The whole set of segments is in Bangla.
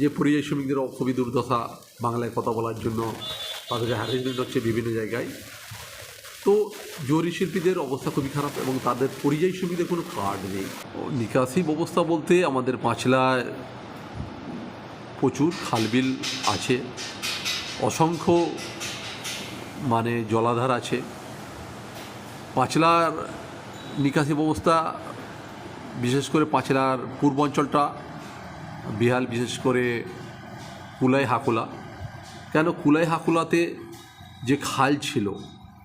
যে পরিযায়ী শ্রমিকদের খুবই দুর্দশা বাংলায় কথা বলার জন্য তাদেরকে হ্যারাসমেন্ট হচ্ছে বিভিন্ন জায়গায়। তো জরি শিল্পীদের অবস্থা খুবই খারাপ এবং তাদের পরিযায়ী শ্রমিকদের কোনো কার্ড নেই। নিকাশি ব্যবস্থা বলতে আমাদের পাঁচলায় প্রচুর খালবিল আছে, অসংখ্য মানে জলাধার আছে। পাঁচলার নিকাশি ব্যবস্থা, বিশেষ করে পাঁচলার পূর্বাঞ্চলটা বিহাল, বিশেষ করে কুলাই হাকুলা। কেন কুলাই হাকুলাতে যে খাল ছিল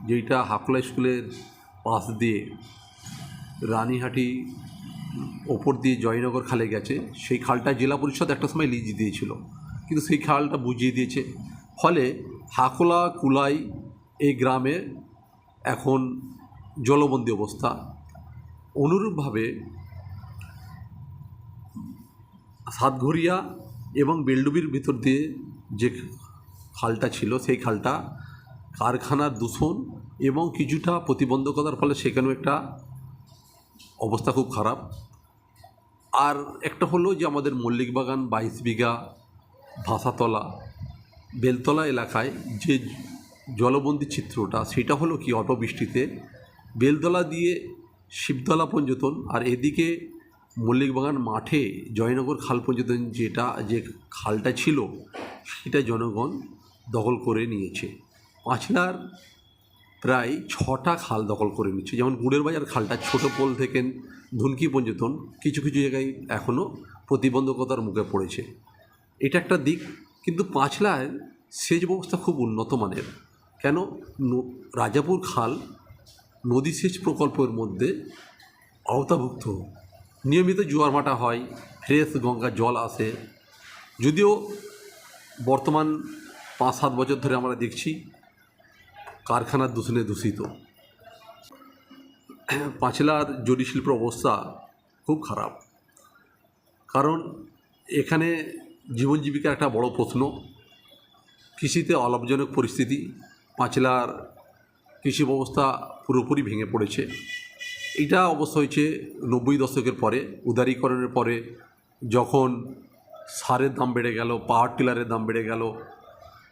যেটা হাকুলা স্কুলের পাশ দিয়ে রানীহাটি ওপর দিয়ে জয়নগর খালে গেছে, সেই খালটা জেলা পরিষদ একটা সময় লিজ দিয়েছিল। কিন্তু সেই খালটা বুঝিয়ে দিয়েছে। ফলে হাকুলা, কুলাই এই গ্রামে এখন জলবন্দী অবস্থা। অনুরূপভাবে সাতঘরিয়া এবং বেলডুবির ভিতর দিয়ে যে খালটা ছিল, সেই খালটা কারখানার দূষণ এবং কিছুটা প্রতিবন্ধকতার ফলে সেখানেও একটা অবস্থা খুব খারাপ। আর একটা হলো যে আমাদের মল্লিক বাগান বাইশ বিঘা ভাষাতলা বেলতলা এলাকায় যে জলবন্দি চিত্রটা, সেটা হলো কি অল্প বৃষ্টিতে বেলতলা দিয়ে শিবতলা পর্যন্ত আর এদিকে মল্লিক বাগান মাঠে জয়নগর খাল পর্যন্ত যেটা, যে খালটা ছিল, সেটা জনগণ দখল করে নিয়েছে। পাঁচলার প্রায় ছটা খাল দখল করে নিচ্ছে। যেমন গুড়ের বাজার খালটা ছোট পোল থেকে ধুনকি পর্যন্ত কিছু কিছু জায়গায় এখনও প্রতিবন্ধকতার মুখে পড়েছে। এটা একটা দিক, কিন্তু পাঁচলায় সেচ ব্যবস্থা খুব উন্নত মানের। কেন? রাজাপুর খাল নদী সেচ প্রকল্পের মধ্যে আওতাভুক্ত নিয়মিত জোয়ার ভাটা হয়, ফ্রেশ গঙ্গার জল আসে। যদিও বর্তমান পাঁচ সাত বছর ধরে আমরা দেখছি কারখানার দূষণে দূষিত। পাঁচলার জরি শিল্পের অবস্থা খুব খারাপ। কারণ এখানে জীবন জীবিকার একটা বড় প্রশ্ন, কৃষিতে অলাভজনক পরিস্থিতি, পাঁচলার কৃষি ব্যবস্থা পুরোপুরি ভেঙে পড়েছে। এটা অবশ্য হয়েছে নব্বই দশকের পরে, উদারীকরণের পরে, যখন সারের দাম বেড়ে গেল, পাওয়ার টিলারের দাম বেড়ে গেল,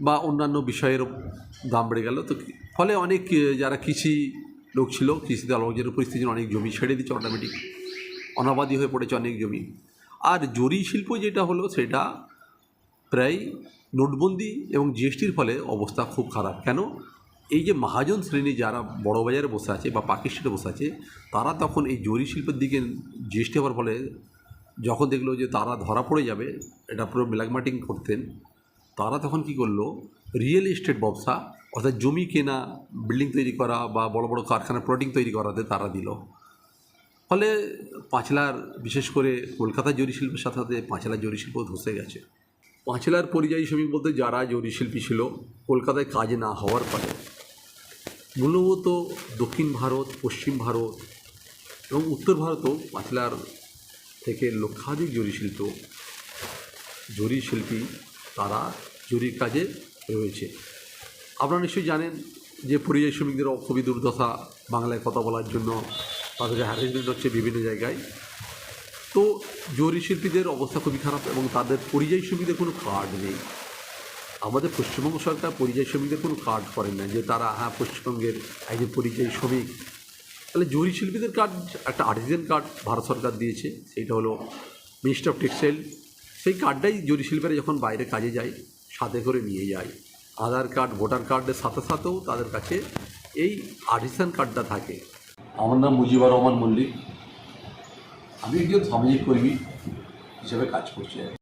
বা অন্যান্য বিষয়ের দাম বেড়ে গেল, তো ফলে অনেক যারা কৃষি লোক ছিল, কৃষিতে পরিস্থিতির জন্য অনেক জমি ছেড়ে দিচ্ছে অটোমেটিক অনাবাদী হয়ে পড়েছে অনেক জমি। আর জরি শিল্প যেটা হলো, সেটা প্রায় নোটবন্দি এবং জিএসটির ফলে অবস্থা খুব খারাপ। কেন? এই যে মহাজন শ্রেণি যারা বড় বাজারে বসে আছে বা পাকিস্তানে বসে আছে, তারা তখন এই জরি শিল্পের দিকে জিএসটি হওয়ার ফলে যখন দেখল যে তারা ধরা পড়ে যাবে, এটা পুরো ব্ল্যাক মার্কেটিং করতেন, তারা তখন কি করল? রিয়েল এস্টেট ব্যবসা, অর্থাৎ জমি কেনা, বিল্ডিং তৈরি করা বা বড় বড় কারখানা প্রোটিং তৈরি করাতে তারা দিল। ফলে পাঁচলার, বিশেষ করে কলকাতা জরি শিল্পের সাথে সাথে পাঁচলার জরি শিল্প ধসে গেছে। পাঁচলার পরিযায়ী শ্রমিক বলতে যারা জরি শিল্পী ছিল, কলকাতায় কাজ না হওয়ার ফলে মূলত দক্ষিণ ভারত, পশ্চিম ভারত এবং উত্তর ভারতও পাঁচলার থেকে লক্ষাধিক জরি শিল্প, জরি শিল্পী তারা জরির কাজে রয়েছে। আপনারা নিশ্চয়ই জানেন যে পরিযায়ী শ্রমিকদের খুবই দুর্দশা বাংলায় কথা বলার জন্য তাদেরকে হ্যারাসমেন্ট হচ্ছে বিভিন্ন জায়গায়। তো জরি শিল্পীদের অবস্থা খুবই খারাপ এবং তাদের পরিযায়ী শ্রমিকদের কোনো কার্ড নেই। আমাদের পশ্চিমবঙ্গ সরকার পরিযায়ী শ্রমিকদের কোনো কার্ড করেন না, যে তারা হ্যাঁ পশ্চিমবঙ্গের একজন পরিযায়ী শ্রমিক। তাহলে জরি শিল্পীদের কার্ড, একটা আর্টিজেন কার্ড ভারত সরকার দিয়েছে, সেইটা হলো মিনিস্ট্রি অফ টেক্সটাইল সেই কার্ডটাই জরি শিল্পীরা যখন বাইরে কাজে যায়, সাথে করে নিয়ে যায়। আধার কার্ড, ভোটার কার্ডের সাথে সাথেও তাদের কাছে এই আর্টিসান কার্ডটা থাকে। আমার নাম মুজিবুর রহমান মল্লিক। আমি একজন সামাজিক কর্মী হিসেবে কাজ করছি।